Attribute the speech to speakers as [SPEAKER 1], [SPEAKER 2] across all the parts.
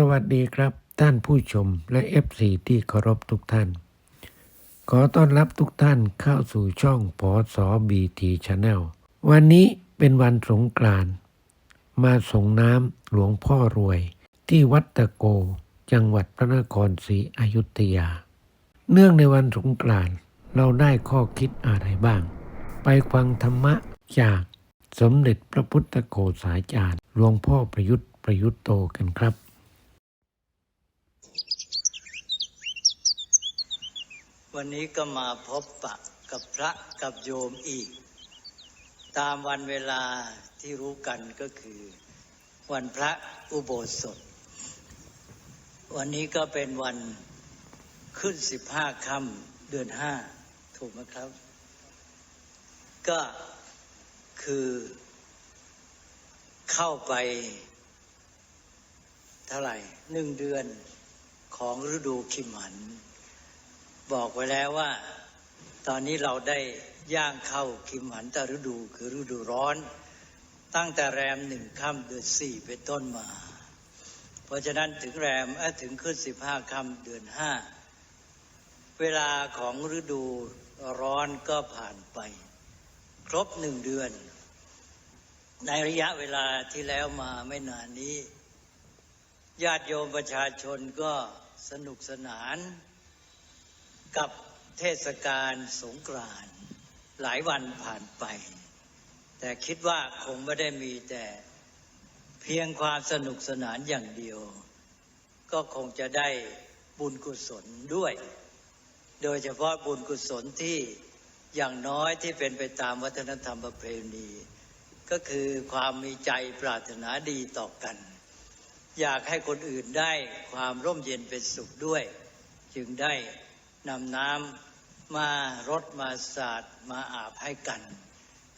[SPEAKER 1] สวัสดีครับท่านผู้ชมและ FC ที่เคารพทุกท่าน ขอต้อนรับทุกท่านเข้าสู่ช่องพอสอบีทีชาแนลวันนี้เป็นวันสงกรานต์มาส่งน้ำหลวงพ่อรวย ที่วัดตะโก จังหวัดพระนครศรีอยุธยา เนื่องในวันสงกรานต์เราได้ข้อคิดอะไรบ้าง ไปฟังธรรมะจากสมเด็จพระพุทธโฆษาจารย์หลวงพ่อประยุทธ์ประยุทธ์โตกันครับ
[SPEAKER 2] วันนี้ก็มาพบปะกับพระกับโยมอีก ตามวันเวลาที่รู้กันก็คือ วันพระอุโบสถ วันนี้ก็เป็นวันขึ้นสิบห้าค่ำเดือนห้าถูกไหมครับ ก็คือเข้าไป เท่าไหร่หนึ่งเดือนของฤดูขิมหัน บอกไว้แล้วว่า ตอนนี้เราได้ย่างเข้าคิมหันตฤดูคือฤดูร้อน ตั้งแต่แรมหนึ่งค่ำเดือนสี่เป็นต้นมา เพราะฉะนั้นถึงแรมถึงขึ้นสิบห้าค่ำเดือนห้าเวลาของฤดูร้อนก็ผ่านไป ครบหนึ่งเดือน ในระยะเวลาที่แล้วมาไม่นานนี้ ญาติโยมประชาชนก็สนุกสนาน กับเทศกาลสงกรานต์หลายวันผ่านไป แต่คิดว่าคงไม่ได้มีแต่เพียงความสนุกสนานอย่างเดียว ก็คงจะได้บุญกุศลด้วย โดยเฉพาะบุญกุศลที่อย่างน้อยที่เป็นไปตามวัฒนธรรมประเพณี ก็คือความมีใจปรารถนาดีต่อกัน อยากให้คนอื่นได้ความร่มเย็นเป็นสุขด้วย จึงได้ นำน้ำมารดมาสาดมาอาบให้กัน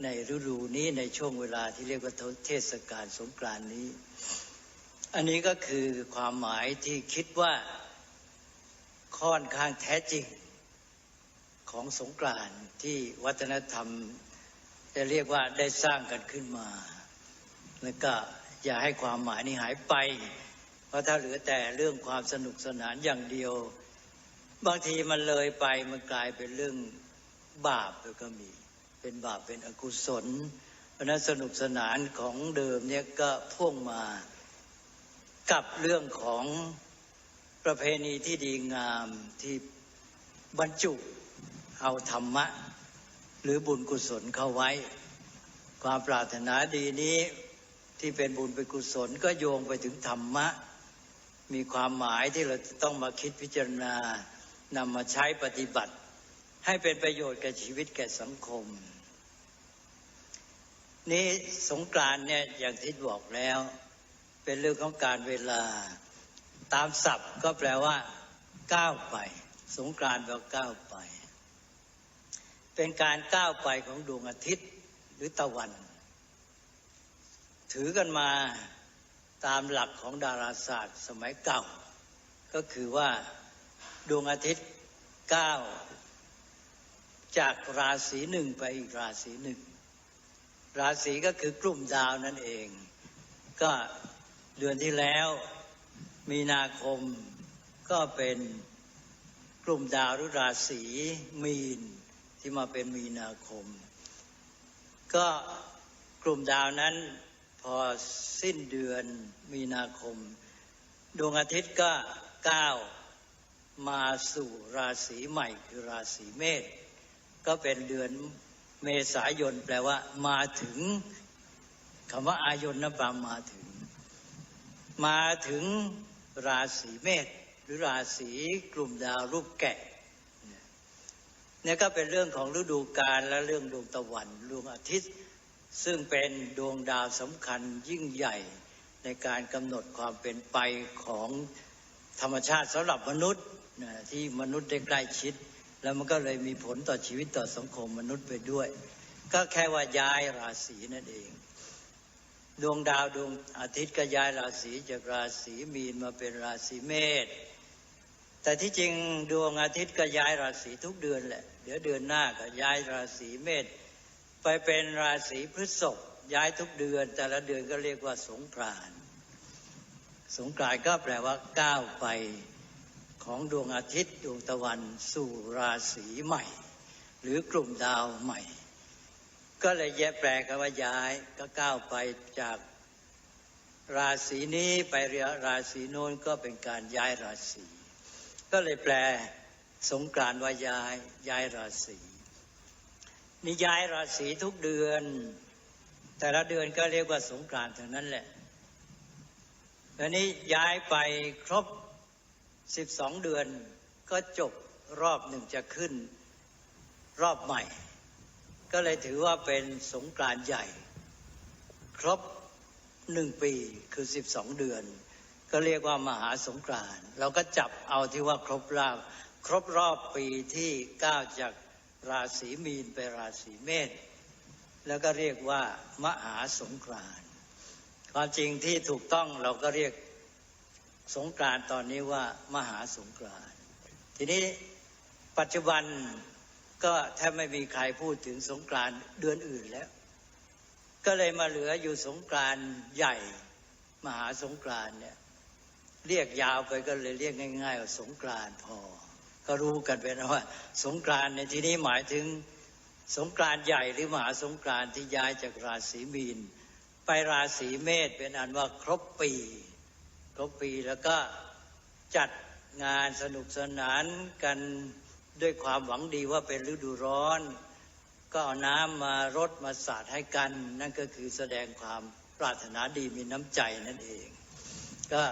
[SPEAKER 2] ในฤดูนี้ในช่วงเวลาที่เรียกว่าเทศกาลสงกรานนี้ อันนี้ก็คือความหมายที่คิดว่าค่อนข้างแท้จริงของสงกรานที่วัฒนธรรม จะเรียกว่าได้สร้างกันขึ้นมา แล้วก็อย่าให้ความหมายนี้หายไป เพราะถ้าเหลือแต่เรื่องความสนุกสนานอย่างเดียว บางทีมันเลยไปมันกลายเป็นเรื่องบาปแล้วก็มี เป็นบาปเป็นอกุศลเพราะนั้นสนุกสนานของเดิมเนี่ยก็พ่วงมากับเรื่องของประเพณีที่ดีงามที่บรรจุเอาธรรมะ หรือบุญกุศลเข้าไว้ ความปรารถนาดีนี้ที่เป็นบุญเป็นกุศลก็โยงไปถึงธรรมะ มีความหมายที่เราต้องมาคิดพิจารณา นำมาใช้ปฏิบัติ ให้เป็นประโยชน์แก่ชีวิตแก่สังคม นี่สงกรานเนี่ยอย่างที่บอกแล้ว เป็นเรื่องของการเวลา ตามศัพท์ก็แปลว่าก้าวไป สงกรานแปลว่าก้าวไป เป็นการก้าวไปของดวงอาทิตย์หรือตะวัน ถือกันมาตามหลักของดาราศาสตร์สมัยเก่า ก็คือว่า ดวงอาทิตย์ก้าวจากราศีหนึ่งไปอีกราศีหนึ่ง ราศีก็คือกลุ่มดาวนั่นเอง ก็เดือนที่แล้ว มีนาคมก็เป็นกลุ่มดาวหรือราศีมีนที่มาเป็นมีนาคม ก็กลุ่มดาวนั้นพอสิ้นเดือนมีนาคม ดวงอาทิตย์ก็ก้าว มาสู่ราศีใหม่คือราศีเมษก็เป็นเดือนเมษายนแปลว่า มาถึงคำว่าอายนนปามมาถึง มาถึงราศีเมษหรือราศีกลุ่มดาวรูปแกะเนี่ยก็เป็นเรื่องของฤดูกาลและเรื่องดวงตะวันดวงอาทิตย์ ซึ่งเป็นดวงดาวสำคัญยิ่งใหญ่ในการกำหนดความเป็นไปของธรรมชาติสำหรับมนุษย์ ที่มนุษย์ได้ใกล้ชิด แล้วมันก็เลยมีผลต่อชีวิตต่อสังคมมนุษย์ไปด้วย ก็แค่ว่าย้ายราศีนั่นเอง ดวงดาวดวงอาทิตย์ก็ย้ายราศีจากราศีมีนมาเป็นราศีเมษแต่ที่จริงดวงอาทิตย์ก็ย้ายราศีทุกเดือนแหละ เดี๋ยวเดือนหน้าก็ย้ายราศีเมษไปเป็นราศีพฤษภย้ายทุกเดือน แต่ละเดือนก็เรียกว่าสงกรานสงกรานก็แปลว่าก้าวไป ของดวงอาทิตย์ดวงตะวันสู่ราศีใหม่ หรือกลุ่มดาวใหม่ ก็เลยแยกแปลกันว่าย้ายก็ก้าวไปจากราศีนี้ไปเรียราศีโน้นก็เป็นการย้ายราศี ก็เลยแปลสงกรานว่าย้ายย้ายราศีนี่ย้ายราศีทุกเดือน แต่ละเดือนก็เรียกว่าสงกรานต์ทั้งนั้นแหละอันนี้ย้ายไปครบ 12เดือนก็จบรอบหนึ่งจะขึ้นรอบใหม่ ก็เลยถือว่าเป็นสงกรานใหญ่ ครบหนึ่งปีคือ12เดือน ก็เรียกว่ามหาสงกรานเราก็จับเอาที่ว่าครบรอบครบรอบปีที่ก้าวจากราศีมีนไปราศีเมษแล้วก็เรียกว่ามหาสงกรานความจริงที่ถูกต้องเราก็เรียก สงกรานตอนนี้ว่ามหาสงกรานทีนี้ปัจจุบันก็แทบไม่มีใครพูดถึงสงกรานเดือนอื่นแล้ว ก็เลยมาเหลืออยู่สงกรานใหญ่ มหาสงกรานเนี่ยเรียกยาวไปก็เลยเรียกง่ายๆว่าสงกรานพอ ก็รู้กันไปนะว่า สงกรานในที่นี้หมายถึงสงกรานใหญ่หรือมหาสงกรานที่ย้ายจากราศีมีนไปราศีเมษเป็นอันว่าครบปี ครบปีแล้วก็จัดงานสนุกสนานกันด้วยความหวังดีว่าเป็นฤดูร้อน ก็เอาน้ำมารดมาสาดให้กัน นั่นก็คือแสดงความปรารถนาดีมีน้ำใจนั่นเอง ก็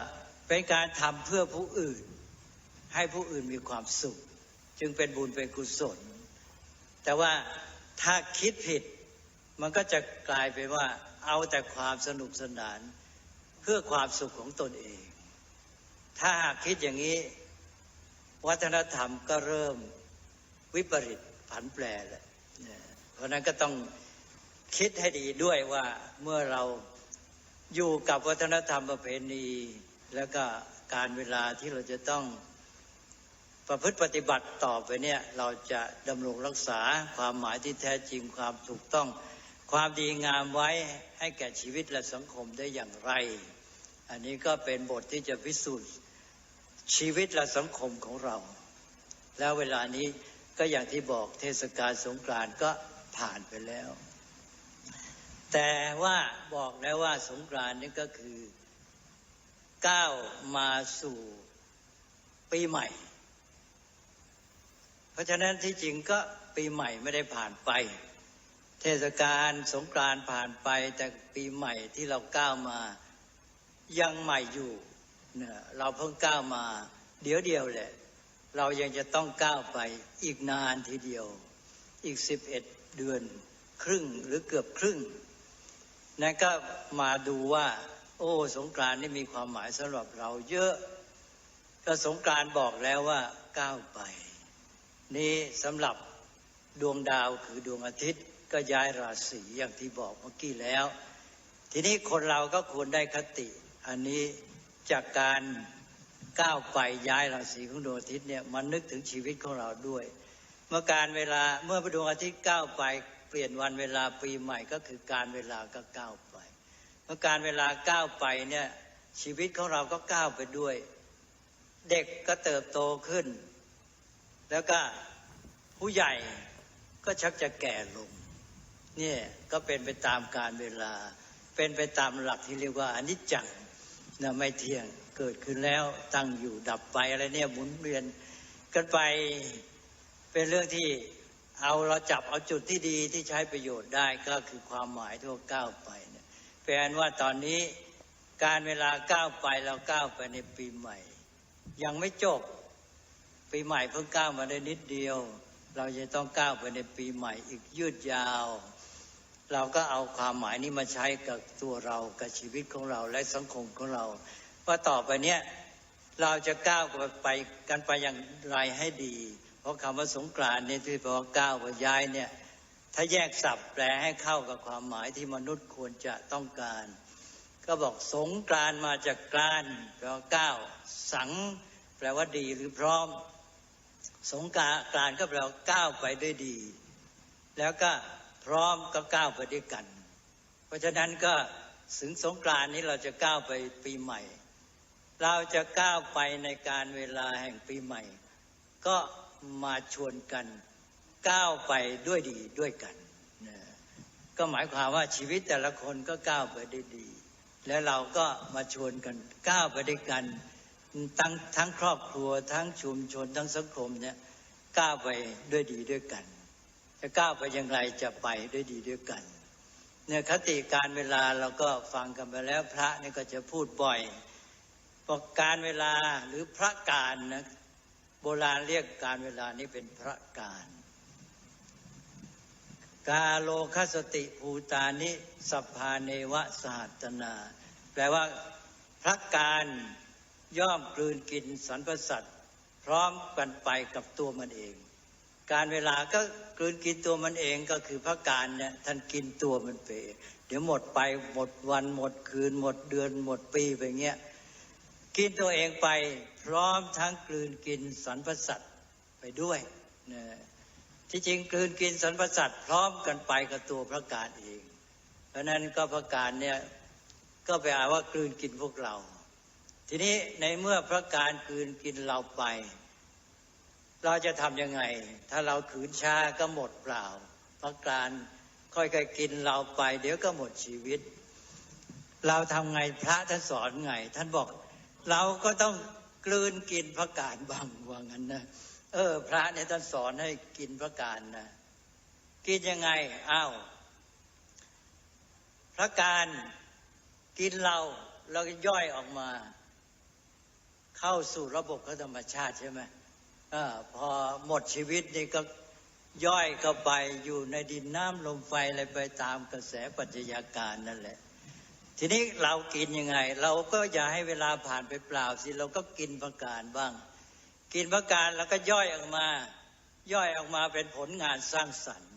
[SPEAKER 2] เป็นการทำเพื่อผู้อื่น ให้ผู้อื่นมีความสุข จึงเป็นบุญเป็นกุศล แต่ว่าถ้าคิดผิด มันก็จะกลายเป็นว่าเอาแต่ความสนุกสนาน พื่อความสุขของตนเอง ถ้าคิดอย่างนี้ วัฒนธรรมก็เริ่มวิปริตผันแปรแล้วเนี่ยเพราะนั้นก็ต้องคิดให้ดีด้วยว่าเมื่อเราอยู่กับวัฒนธรรมประเพณี แล้วก็การเวลาที่เราจะต้องประพฤติปฏิบัติต่อไปเนี่ย เราจะดำรงรักษาความหมายที่แท้จริงความถูกต้อง ความดีงามไว้ให้แก่ชีวิตและสังคมได้อย่างไร อันนี้ก็เป็นบทที่จะพิสูจน์ชีวิตและสังคมของเรา แล้วเวลานี้ก็อย่างที่บอกเทศกาลสงกรานต์ก็ผ่านไปแล้ว แต่ว่าบอกแล้วว่าสงกรานต์นี่ก็คือก้าวมาสู่ปีใหม่ เพราะฉะนั้นที่จริงก็ปีใหม่ไม่ได้ผ่านไป เทศกาลสงกรานต์ผ่านไปแต่ปีใหม่ที่เราก้าวมา ยังใหม่อยู่เนี่ยเราเพิ่งก้าวมา เดี๋ยวเดียวแหละ เรายังจะต้องก้าวไปอีกนานทีเดียว อีกสิบเอ็ดเดือนครึ่งหรือเกือบครึ่งนั่นก็มาดูว่า โอ้สงกรานนี่มีความหมายสำหรับเราเยอะก็สงกรานบอกแล้วว่าก้าวไป นี่สำหรับดวงดาวคือดวงอาทิตย์ก็ย้ายราศีอย่างที่บอกเมื่อกี้แล้ว ทีนี้คนเราก็ควรได้คติ อันนี้จากการก้าวไปย้ายราศีของดวงอาทิตย์เนี่ยมันนึกถึงชีวิตของเราด้วย เมื่อการเวลาเมื่อพระดวงอาทิตย์ก้าวไปเปลี่ยนวันเวลาปีใหม่ก็คือการเวลาก็ก้าวไป เมื่อการเวลาก้าวไปเนี่ยชีวิตของเราก็ก้าวไปด้วย เด็กก็เติบโตขึ้น แล้วก็ผู้ใหญ่ก็ชักจะแก่ลงเนี่ยก็เป็นไปตามการเวลา เป็นไปตามหลักที่เรียกว่าอนิจจัง นะไม่เที่ยงเกิดขึ้นแล้วตั้งอยู่ดับไปอะไรเนี่ยหมุนเวียนกันไปเป็นเรื่องที่เอาเราจับเอาจุดที่ดีที่ใช้ประโยชน์ได้ก็คือความหมายที่ว่าก้าวไปเนี่ยแปลว่าตอนนี้การเวลาก้าวไปเราก้าวไปในปีใหม่ ยังไม่จบ ปีใหม่เพิ่งก้าวมาได้นิดเดียว เราจะต้องก้าวไปในปีใหม่อีกยืดยาว เราก็เอาความหมายนี้มาใช้กับตัวเรากับชีวิตของเราและสังคมของเรา ว่าต่อไปเนี้ยเราจะก้าวไปกันไปอย่างไรให้ดี เพราะคำว่าสงกรานเนี่ยที่แปลว่าก้าวว่าย้ายเนี่ยถ้าแยกศัพท์แปลให้เข้ากับความหมายที่มนุษย์ควรจะต้องการ ก็บอกสงกรานมาจากกรานแปลว่าก้าวสัง แปลว่าดีหรือพร้อม สงกรานก็แปลว่าก้าวไปด้วยดี แล้วก็ พร้อมก็ก้าวไปด้วยกัน เพราะฉะนั้นก็ถึงสงกรานนี้เราจะก้าวไปปีใหม่ เราจะก้าวไปในการเวลาแห่งปีใหม่ ก็มาชวนกันก้าวไปด้วยดีด้วยกันนะก็หมายความว่าชีวิตแต่ละคนก็ก้าวไปได้ดี แล้วเราก็มาชวนกันก้าวไปด้วยกัน ทั้งทั้งครอบครัวทั้งชุมชนทั้งสังคมเนี่ยก้าวไปด้วยดีด้วยกัน จะก้าวไปอย่างไรจะไปด้วยดีด้วยกัน เนี่ยคติการเวลาเราก็ฟังกันไปแล้วพระนี่ก็จะพูดบ่อยบอกการเวลาหรือพระการนะโบราณเรียกการเวลานี้เป็นพระการ กาโลคสติภูตานิสัพพาเนวะสหัตนา แปลว่าพระการย่อมกลืนกินสรรพสัตว์พร้อมกันไปกับตัวมันเอง การเวลาก็กลืนกินตัวมันเองก็คือพระการเนี่ยท่านกินตัวมันไป เดี๋ยวหมดไปหมดวันหมดคืน หมดเดือนหมดปีไปเงี้ยกินตัวเองไปพร้อมทั้งกลืนกินสรรพสัตว์ไปด้วยนะที่จริงกลืนกินสรรพสัตว์พร้อมกันไปกับตัวพระการเอง เพราะนั้นก็พระการเนี่ยก็ไปอาว่ากลืนกินพวกเรา ทีนี้ในเมื่อพระการกลืนกินเราไป เราจะทำยังไง ถ้าเราขืนช้าก็หมดเปล่าพระการค่อยๆกินเราไป เดี๋ยวก็หมดชีวิต เราทำไงพระท่านสอนไง ท่านบอกเราก็ต้องกลืนกินพระการบางว่างั้นนะเออ พระเนี่ยท่านสอนให้กินพระการนะกินยังไงอ้าวพระการกินเราเราก็ย่อยออกมา เข้าสู่ระบบธรรมชาติใช่ไหม อพอหมดชีวิตนี่ก็ย่อยเข้าไปอยู่ในดินน้ำลมไฟอะไรไปตามกระแสปัจจัยาการนั่นแหละ ทีนี้เรากินยังไง เราก็อย่าให้เวลาผ่านไปเปล่าสิเราก็กินประการบ้าง กินประการแล้วก็ย่อยออกมา ย่อยออกมาเป็นผลงานสร้างสรรค์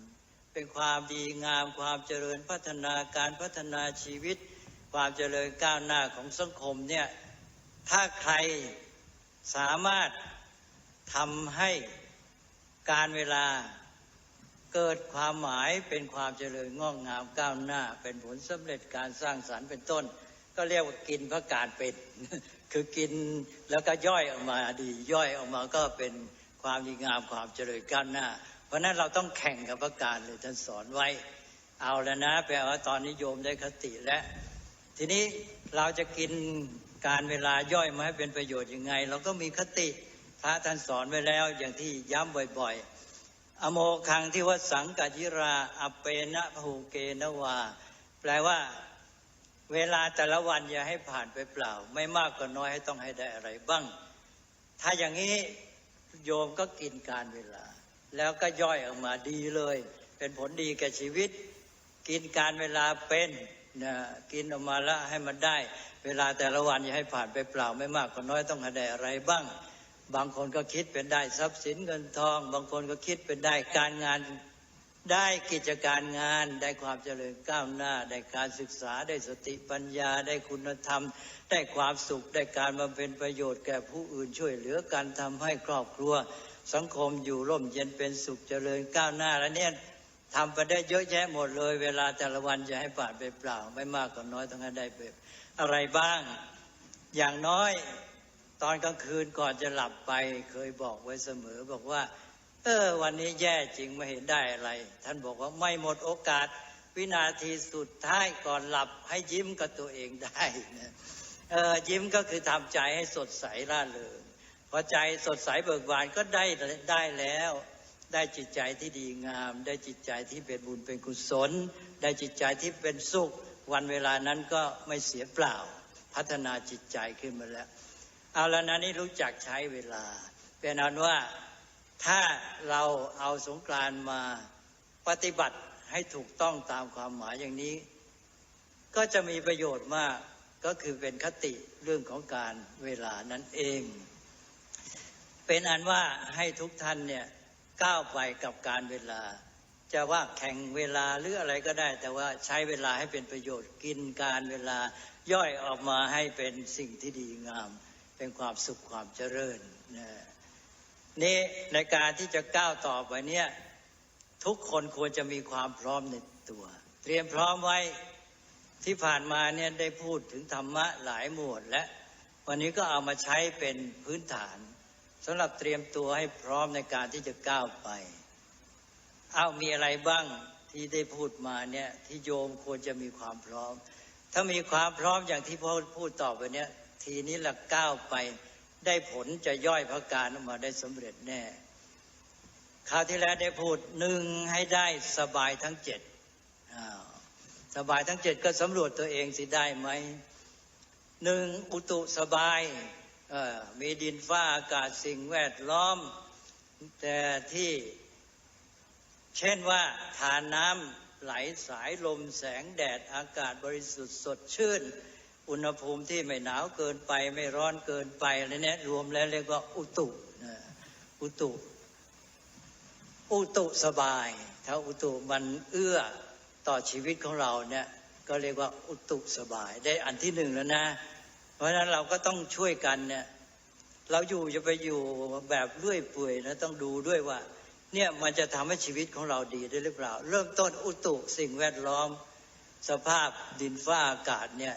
[SPEAKER 2] เป็นความดีงามความเจริญพัฒนาการพัฒนาชีวิต ความเจริญก้าวหน้าของสังคมเนี่ยถ้าใครสามารถ ทำให้การเวลาเกิดความหมายเป็นความเจริญงอกงามก้าวหน้า เป็นผลสำเร็จการสร้างสรรค์เป็นต้น ก็เรียกว่ากินพระการเป็นคือกินแล้วก็ย่อยออกมาดีย่อยออกมาก็เป็นความดีงามความเจริญก้าวหน้า เพราะนั้นเราต้องแข่งกับพระการเลยท่านสอนไว้ เอาแล้วนะแปลว่าตอนนี้โยมได้คติแล้วทีนี้เราจะกินการเวลาย่อยมาให้เป็นประโยชน์ยังไง เราก็มีคติ พระท่านสอนไว้แล้วอย่างที่ย้ำบ่อยๆ อโมคังที่ว่าสังกัจิราอเปนะภูเกนวา แปลว่า เวลาแต่ละวันอย่าให้ผ่านไปเปล่า ไม่มากก็น้อยให้ต้องให้ได้อะไรบ้าง ถ้าอย่างนี้โยมก็กินการเวลา แล้วก็ย่อยออกมาดีเลย เป็นผลดีแก่ชีวิต กินการเวลาเป็นนะกินออกมาแล้วให้มันได้ เวลาแต่ละวันอย่าให้ผ่านไปเปล่า ไม่มากก็น้อยต้องให้ได้อะไรบ้าง บางคนก็คิดเป็นได้ทรัพย์สินเงินทอง บางคนก็คิดเป็นได้การงานได้กิจการงานได้ความเจริญก้าวหน้า ได้การศึกษาได้สติปัญญาได้คุณธรรม ได้ความสุขได้การมาเป็นประโยชน์แก่ผู้อื่นช่วยเหลือกันทำให้ครอบครัว สังคมอยู่ร่มเย็นเป็นสุขเจริญก้าวหน้าแล้วเนี่ยทำไปได้เยอะแยะหมดเลย เวลาแต่ละวันจะให้ผ่านไปเปล่า ไม่มากก็น้อยต้องให้ได้ไปอะไรบ้าง อย่างน้อย ตอนกลางคืนก่อนจะหลับไปเคยบอกไว้เสมอบอกว่า เออ วันนี้แย่จริงไม่เห็นได้อะไร ท่านบอกว่าไม่หมดโอกาส วินาทีสุดท้ายก่อนหลับให้ยิ้มกับตัวเองได้นะเออยิ้มก็คือทำใจให้สดใสร่าเริงพอใจสดใสเบิกบานก็ได้ได้แล้ว ได้จิตใจที่ดีงาม ได้จิตใจที่เป็นบุญเป็นกุศล ได้จิตใจที่เป็นสุข วันเวลานั้นก็ไม่เสียเปล่า พัฒนาจิตใจขึ้นมาแล้ว เอาแล้วนะนี่รู้จักใช้เวลา เป็นอันว่าถ้าเราเอาสงกรานต์มาปฏิบัติให้ถูกต้องตามความหมายอย่างนี้ ก็จะมีประโยชน์มากก็คือเป็นคติเรื่องของการเวลานั่นเอง เป็นอันว่าให้ทุกท่านเนี่ยก้าวไปกับการเวลา จะว่าแข่งเวลาหรืออะไรก็ได้ แต่ว่าใช้เวลาให้เป็นประโยชน์กินการเวลาย่อยออกมาให้เป็นสิ่งที่ดีงาม เป็นความสุขความเจริญนะนี่ในการที่จะก้าวต่อไปเนี่ยทุกคนควรจะมีความพร้อมในตัว เตรียมพร้อมไว้ที่ผ่านมาเนี่ยได้พูดถึงธรรมะหลายหมวดและวันนี้ก็เอามาใช้เป็นพื้นฐานสำหรับเตรียมตัวให้พร้อมในการที่จะก้าวไปเอามีอะไรบ้างที่ได้พูดมาเนี่ยที่โยมควรจะมีความพร้อม ถ้ามีความพร้อมอย่างที่พ่อพูดต่อไปเนี่ย ทีนี้ละก้าวไป ได้ผลจะย่อยพระการออกมาได้สำเร็จแน่คราวที่แล้วได้พูดหนึ่งให้ได้สบายทั้งเจ็ดสบายทั้งเจ็ดก็สำรวจตัวเองสิได้ไหมหนึ่งอุตุสบายมีดินฟ้าอากาศสิ่งแวดล้อม แต่ที่เช่นว่าทานน้ำไหลสายลมแสงแดดอากาศบริสุทธิ์สดชื่น อุณหภูมิที่ไม่หนาวเกินไปไม่ร้อนเกินไปอะไรเนี่ยรวมแล้วเรียกว่าอุตุนะอุตุ อุตุสบาย ถ้าอุตุมันเอื้อต่อชีวิตของเราเนี่ยก็เรียกว่าอุตุสบายได้อันที่หนึ่งแล้วนะ เพราะฉะนั้นเราก็ต้องช่วยกันเนี่ยเราอยู่จะไปอยู่แบบเลื่อยเปื่อยนะต้องดูด้วยว่า เนี่ยมันจะทำให้ชีวิตของเราดีได้หรือเปล่า เริ่มต้นอุตุสิ่งแวดล้อม สภาพดินฟ้าอากาศเนี่ย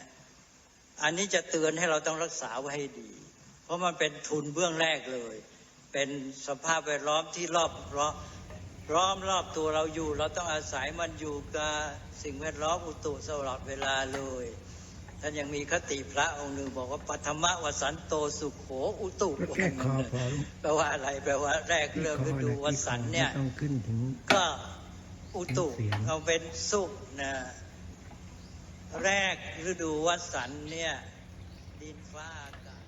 [SPEAKER 2] อันนี้จะเตือนให้เราต้องรักษาไว้ให้ดี เพราะมันเป็นทุนเบื้องแรกเลย เป็นสภาพแวดล้อมที่รอบรอบล้อมรอบตัวเราอยู่ เราต้องอาศัยมันอยู่กับสิ่งแวดล้อมอุตุตลอดเวลาเลยท่านยังมีคติพระองค์หนึ่งบอกว่าปัทมวสันโตสุขโขอุตุ
[SPEAKER 1] แค่คอพอ
[SPEAKER 2] แปลว่าอะไรแปลว่าแรกเริ่มฤดูวสันต์เนี่ย
[SPEAKER 1] ไม่ต้องขึ้นถึง
[SPEAKER 2] ก็อุตุ
[SPEAKER 1] เสียง
[SPEAKER 2] เอาเป็นสุขนะ แรกฤดูวัสันเนี่ย ดินฟ้าอากาศ